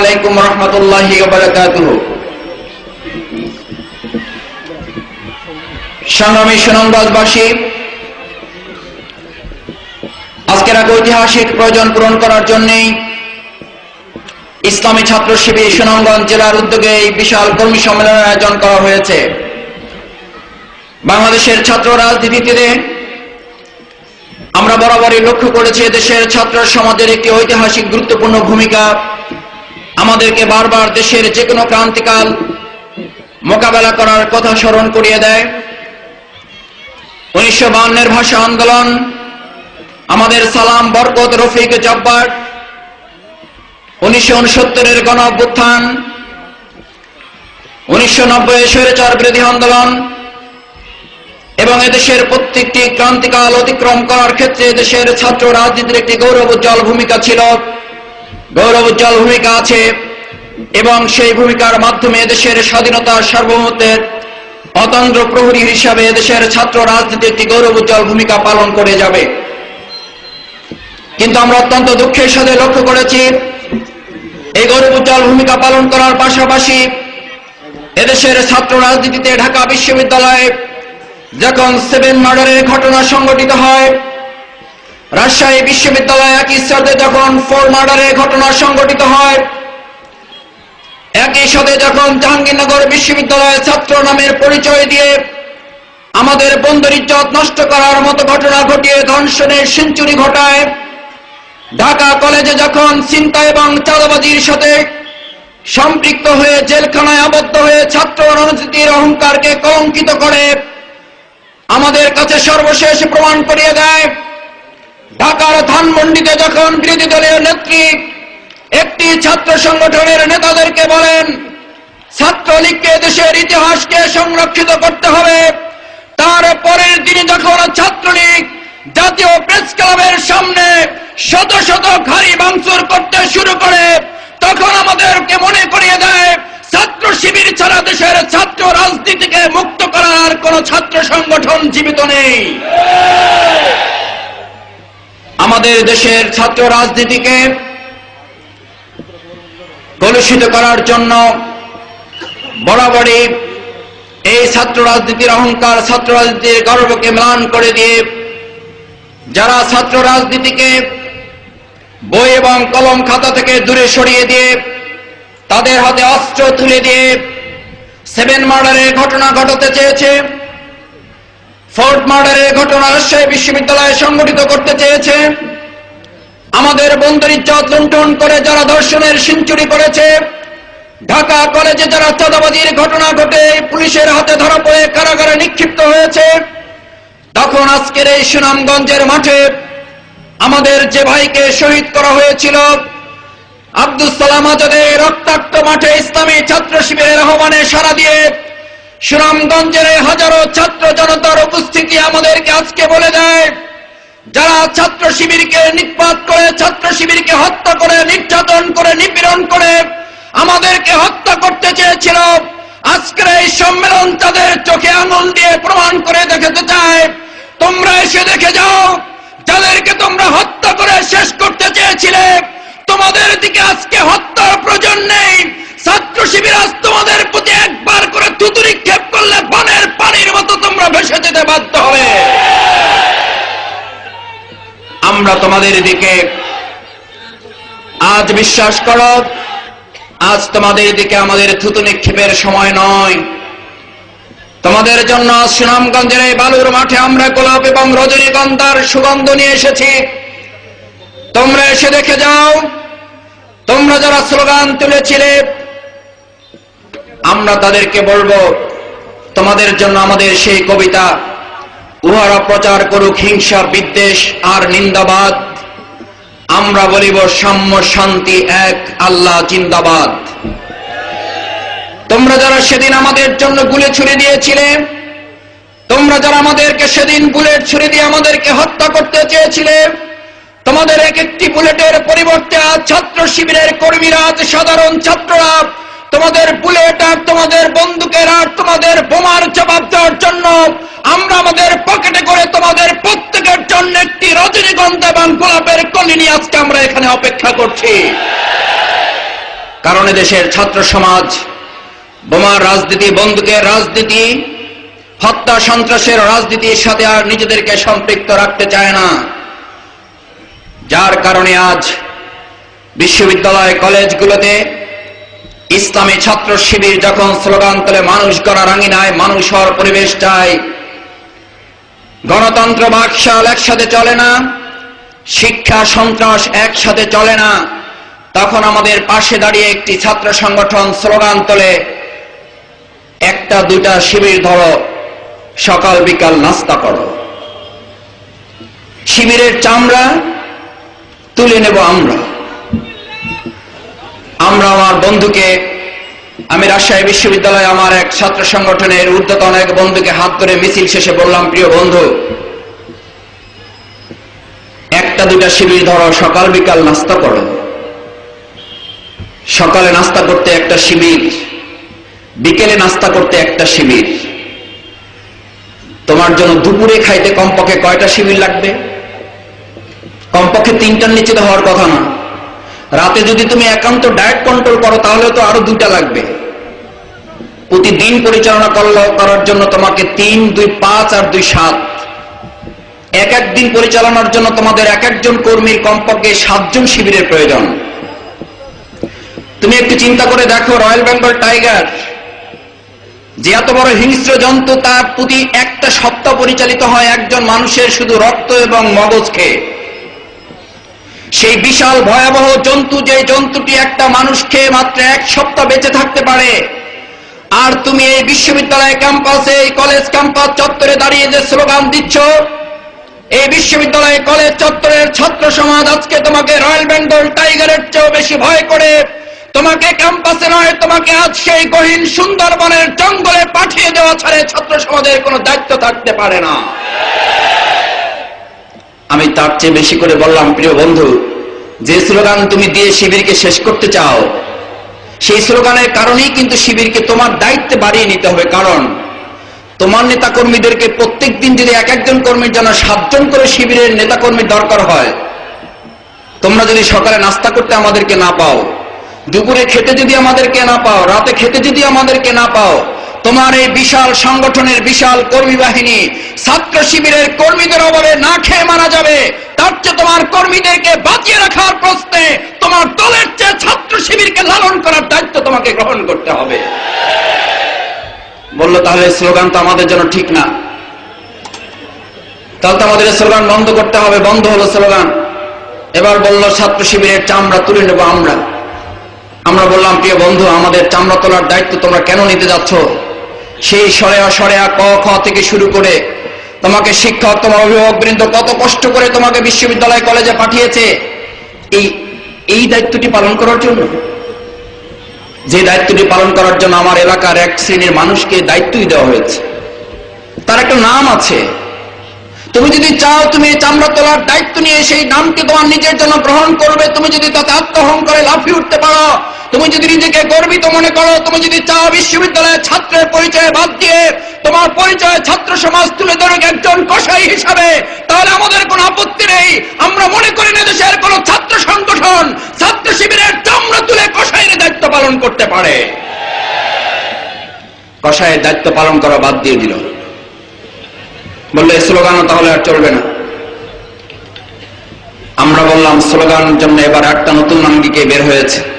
আলাইকুম রহমতুল্লাহি সংগ্রামী আজকের এক ঐতিহাসিক প্রয়োজন পূরণ করার জন্যই ইসলামী ছাত্র শিবির সুনামগঞ্জ জেলার উদ্যোগে এই বিশাল কর্মী সম্মেলনের আয়োজন করা হয়েছে। বাংলাদেশের ছাত্র রাজনীতিতে আমরা বরাবরই লক্ষ্য করেছি দেশের ছাত্র সমাজের একটি ঐতিহাসিক গুরুত্বপূর্ণ ভূমিকা। আমাদেরকে বারবার দেশের যে কোনো ক্রান্তিকাল মোকাবেলা করার কথা স্মরণ করিয়ে দেয়। উনিশশো বাউন্নের ভাষা আন্দোলন, আমাদের সালাম বরকত রফিক জব্বার, উনিশশো উনসত্তরের গণ অভ্যুত্থান, উনিশশো নব্বই স্বৈরাচার বিরোধী আন্দোলন এবং এদেশের প্রত্যেকটি ক্রান্তিকাল অতিক্রম করার ক্ষেত্রে দেশের ছাত্র রাজনীতির একটি গৌরব উজ্জ্বল ভূমিকা ছিল। গৌরব উজ্জ্বল ভূমিকা আছে এবং সেই ভূমিকার মাধ্যমে দেশের স্বাধীনতা সার্বভৌমত্বের অতন্ত্র প্রহরী হিসাবে দেশের ছাত্র রাজনীতি একটি গৌরব উজ্জ্বল ভূমিকা পালন করে যাবে। কিন্তু আমরা অত্যন্ত দুঃখের সাথে লক্ষ্য করেছি, এই গৌরব উজ্জ্বল ভূমিকা পালন করার পাশাপাশি এদেশের ছাত্র রাজনীতিতে ঢাকা বিশ্ববিদ্যালয়ে যখন সেভেন মার্ডারের ঘটনা সংঘটিত হয় রাজশাহী বিশ্ববিদ্যালয়ে এক সাথে যখন ফোর মার্ডারের ঘটনা সংঘটিত হয়, একই সাথে যখন জাহাঙ্গীরনগর বিশ্ববিদ্যালয়ে ছাত্র নামের পরিচয় দিয়ে আমাদের বন্ধুর ইজ্জত নষ্ট করার মতো ঘটনা ঘটিয়ে ধর্ষণের সেঞ্চুরি ঘটায়, ঢাকা কলেজে যখন চিন্তা এবং চাঁদাবাজির সাথে সম্পৃক্ত হয়ে জেলখানায় আবদ্ধ হয়ে ছাত্র রাজনীতির অহংকারকে কলঙ্কিত করে আমাদের কাছে সর্বশেষ প্রমাণ করিয়ে দেয় ঢাকার ধানমন্ডিতে যখন বিরোধী দলীয় নেত্রী একটি ছাত্র সংগঠনের নেতাদেরকে বলেন, ছাত্রলীগকে দেশের ইতিহাসকে সংরক্ষিত করতে হবে, তার পরের দিনে যখন ছাত্রলীগ জাতীয় প্রেস ক্লাবের সামনে শত শত ঘাড়ি ভাঙচুর করতে শুরু করে, তখন আমাদেরকে মনে করিয়ে দেয়, ছাত্র শিবির ছাড়া দেশের ছাত্র রাজনীতিকে মুক্ত করার কোন ছাত্র সংগঠন জীবিত নেই। আমাদের দেশের ছাত্র রাজনীতিকে কলুষিত করার জন্য বরাবরই এই ছাত্র রাজনীতির অহংকার, ছাত্র রাজনীতির গর্বকে ম্লান করে দিয়ে যারা ছাত্র রাজনীতিকে বই এবং কলম খাতা থেকে দূরে সরিয়ে দিয়ে তাদের হাতে অস্ত্র তুলে দিয়ে সেভেন মার্ডারের ঘটনা ঘটাতে চেয়েছে ফোর্ট মার্ডারের ঘটনা রাজশাহী বিশ্ববিদ্যালয়ে সংগঠিত করতে চেয়েছে। আমাদের বন্ধুর ইজ্জত লুণ্ঠন করে যারা ধর্ষণের সেঞ্চুরি করেছে, ঢাকা কলেজে যারা চাঁদাবাজির ঘটনা ঘটে, পুলিশের হাতে ধরা পড়ে কারাগারে নিক্ষিপ্ত হয়েছে। তখন আজকের এই সুনামগঞ্জের মাঠে আমাদের যে ভাইকে শহীদ করা হয়েছিল আব্দুল সালাম আজাদের রক্তাক্ত মাঠে ইসলামী ছাত্র শিবিরের আহ্বানে সারা দিয়ে সুনামগঞ্জের হাজারো ছাত্র জনতার উপস্থিতি আমাদেরকে আজকে বলে দেয়, যারা ছাত্র শিবিরকে নিষ্পাত করে, ছাত্র শিবিরকে হত্যা করে, নির্যাতন করে, নিপীড়ন করে, আমাদেরকে হত্যা করতে চেয়েছিল, আজকের এই সম্মেলন তাদের চোখে আঙুল দিয়ে প্রমাণ করে দেখাতে চায়, তোমরা এসে দেখে যাও, যাদেরকে তোমরা হত্যা করে শেষ করতে চেয়েছিলে, তোমাদের দিকে আজকে হত্যার প্রয়োজন নেই, ছাত্র শিবির আজ তোমাদের প্রতি একবার থুতু নিক্ষেপ করলে বনের পানির মতো তোমরা ভেসে যেতে বাধ্য হবে। আমরা তোমাদের দিকে আজ বিশ্বাস করো, আজ তোমাদের দিকে আমাদের থুতু নিক্ষেপের সময় নয়। তোমাদের জন্য সুনামগঞ্জের এই বালুর মাঠে আমরা গোলাপ এবং রজনীগন্ধার সুগন্ধ নিয়ে এসেছি। তোমরা এসে দেখে যাও, তোমরা যারা স্লোগান তুলেছিলে আমরা তাদেরকে বলব, তোমাদের জন্য আমাদের সেই কবিতা, উহারা প্রচার করুক হিংসা, বিদ্বেষ আর নিন্দাবাদ। আমরা বলিব, সাম্য শান্তি এক, আল্লাহ জিন্দাবাদ। তোমরা যারা সেদিন আমাদের জন্য গুলে ছুড়ে দিয়েছিলে, তোমরা যারা আমাদেরকে সেদিন বুলেট ছুড়ে দিয়ে আমাদেরকে হত্যা করতে চেয়েছিলে, তোমাদের এক একটি বুলেটের পরিবর্তে আজ ছাত্র শিবিরের কর্মীরা, আজ সাধারণ ছাত্ররা তোমাদের বুলেট আর তোমাদের বন্দুকের আর তোমাদের বোমার জবাব দেওয়ার জন্য আমরা আমাদের পকেটে করে তোমাদের প্রত্যেকের জন্য একটি রজনীগন্ধা এবং গোলাপের কলি নিয়ে আজকে আমরা এখানে অপেক্ষা করছি। কারণে দেশের ছাত্র সমাজ, বোমার রাজনীতি, বন্দুকের রাজনীতি, হত্যা, সন্ত্রাসের রাজনীতির সাথে আর নিজেদেরকে সম্পৃক্ত রাখতে চায় না। যার কারণে আজ বিশ্ববিদ্যালয় কলেজগুলোতে ইসলামী ছাত্র শিবির যখন স্লোগান তোলে, মানুষ গড়া রাঙিনায়, মানুষ হওয়ার পরিবেশ চায় গণতন্ত্র বাকশাল একসাথে চলে না, শিক্ষা সন্ত্রাস একসাথে চলে না। তখন আমাদের পাশে দাঁড়িয়ে একটি ছাত্র সংগঠন স্লোগান তোলে, একটা দুটা শিবির ধরো, সকাল বিকাল নাস্তা করো। শিবিরের চামড়া তুলে নেব আমরা। আমরা আমার বন্ধুকে, আমি রাজশাহী বিশ্ববিদ্যালয়ে আমার এক ছাত্র সংগঠনের ঊর্ধ্বতন এক বন্ধুকে হাত ধরে মিছিল শেষে বললাম, প্রিয় বন্ধু, একটা দুটা শিবির ধরো, সকাল বিকাল নাস্তা করো। সকালে নাস্তা করতে একটা শিবির বিকেলে নাস্তা করতে একটা শিবির তোমার জন্য দুপুরে খাইতে কমপক্ষে কয়টা শিবির লাগবে? কমপক্ষে তিনটার নিচে তো হওয়ার কথা না। রাতে যদি তুমি একান্ত ডায়েট কন্ট্রোল করো তাহলে তো আরও দুইটা লাগবে। প্রতিদিন পরিচালনা করল- করার জন্য তোমাকে তিন, দুই, পাঁচ আর দুই, সাত। এক এক দিন পরিচালনার জন্য তোমাদের এক একজন কর্মীর কমপক্ষে সাতজন শিবিরের প্রয়োজন। তুমি একটু চিন্তা করে দেখো, রয়্যাল বেঙ্গল টাইগার যে এত বড় হিংস্র জন্তু, তার প্রতি একটা সপ্তাহ পরিচালিত হয় একজন মানুষের শুধু রক্ত এবং মগজ খেয়ে। সেই বিশাল ভয়াবহ জন্তু যে জন্তুটি একটা মানুষকে মাত্র এক সপ্তাহ বেঁচে থাকতে পারে। আর তুমি এই বিশ্ববিদ্যালয় ক্যাম্পাসে, এই কলেজ ক্যাম্পাস চত্বরে দাঁড়িয়ে যে স্লোগান দিচ্ছ, এই বিশ্ববিদ্যালয় কলেজ চত্বরের ছাত্র সমাজ আজকে তোমাকে রয়্যাল বেঙ্গল টাইগারের চেয়েও বেশি ভয় করে। তোমাকে ক্যাম্পাসে নয়, তোমাকে আজ সেই গহীন সুন্দরবনের জঙ্গলে পাঠিয়ে দেওয়া ছাড়ে ছাত্র সমাজের কোনো দায়িত্ব থাকতে পারে না। আমি তার চেয়ে বেশি করে বললাম, প্রিয় বন্ধু, যে স্লোগান তুমি দিয়ে শিবিরকে শেষ করতে চাও, সেই স্লোগানের কারণেই কিন্তু শিবিরকে তোমার দায়িত্বে বাড়িয়ে নিতে হবে। কারণ তোমার নেতা কর্মীদেরকে প্রত্যেক দিন যদি এক একজন কর্মীর জন্য সাতজন করে শিবিরের নেতা কর্মীর দরকার হয়, তোমরা যদি সকালে নাস্তা করতে আমাদেরকে না পাও, দুপুরে খেতে যদি আমাদেরকে না পাও, রাতে খেতে যদি আমাদেরকে না পাও, তোমার এই বিশাল সংগঠনের বিশাল কর্মী বাহিনী ছাত্র শিবিরের কর্মীদের অভাবে না খেয়ে মারা যাবে। তার চেয়ে তোমার কর্মীদেরকে বাঁচিয়ে রাখার প্রশ্নে তোমার দলের চেয়ে ছাত্র শিবিরকে লালন করার দায়িত্ব তোমাকে গ্রহণ করতে হবে। বলল, তাহলে স্লোগান তো আমাদের জন্য ঠিক না। তাহলে তো আমাদের স্লোগান বন্ধ করতে হবে। বন্ধ হলো স্লোগান। এবার বলল, ছাত্র শিবিরের চামড়া তুলে নেব আমরা। আমরা বললাম, প্রিয় বন্ধু, আমাদের চামড়া তোলার দায়িত্ব তোমরা কেন নিতে যাচ্ছ? সেই সরেয়া সরেয়া ক, খ থেকে শুরু করে তোমাকে শিক্ষক, তোমার অভিভাবক বৃন্দ কত কষ্ট করে তোমাকে বিশ্ববিদ্যালয়, কলেজে পাঠিয়েছে। এই এই দায়িত্বটি পালন করার জন্য। যে দায়িত্বটি পালন করার জন্য আমার এলাকার এক শ্রেণির মানুষকে দায়িত্বই দেওয়া হয়েছে। তার একটা নাম আছে। তুমি যদি চাও তুমি চামড়া তোলার দায়িত্ব নিয়ে সেই নামকে তোমার নিজের জন্য গ্রহণ করবে, তুমি যদি তাতে আত্মহংকারে লাফিয়ে উঠতে পারো তুমি যদি নিজেকে গর্বিত মনে করো, তুমি যদি চাও বিশ্ববিদ্যালয়ের ছাত্রের পরিচয় বাদ দিয়ে তোমার পরিচয় ছাত্র সমাজ তুলে ধরুক একজন কসাই হিসাবে, তাহলে আমাদের কোনো আপত্তি নেই। আমরা মনে করি না দেশের কোন ছাত্র সংগঠন, ছাত্র শিবিরের চামড়া তুলে কসাইয়ের দায়িত্ব পালন করতে পারে। কসাইয়ের দায়িত্ব পালন করা বাদ দিয়ে দিল। বললে স্লোগানও তাহলে আর চলবে না। আমরা বললাম, স্লোগান জন্য এবার একটা নতুন আঙ্গিকে বের হয়েছে।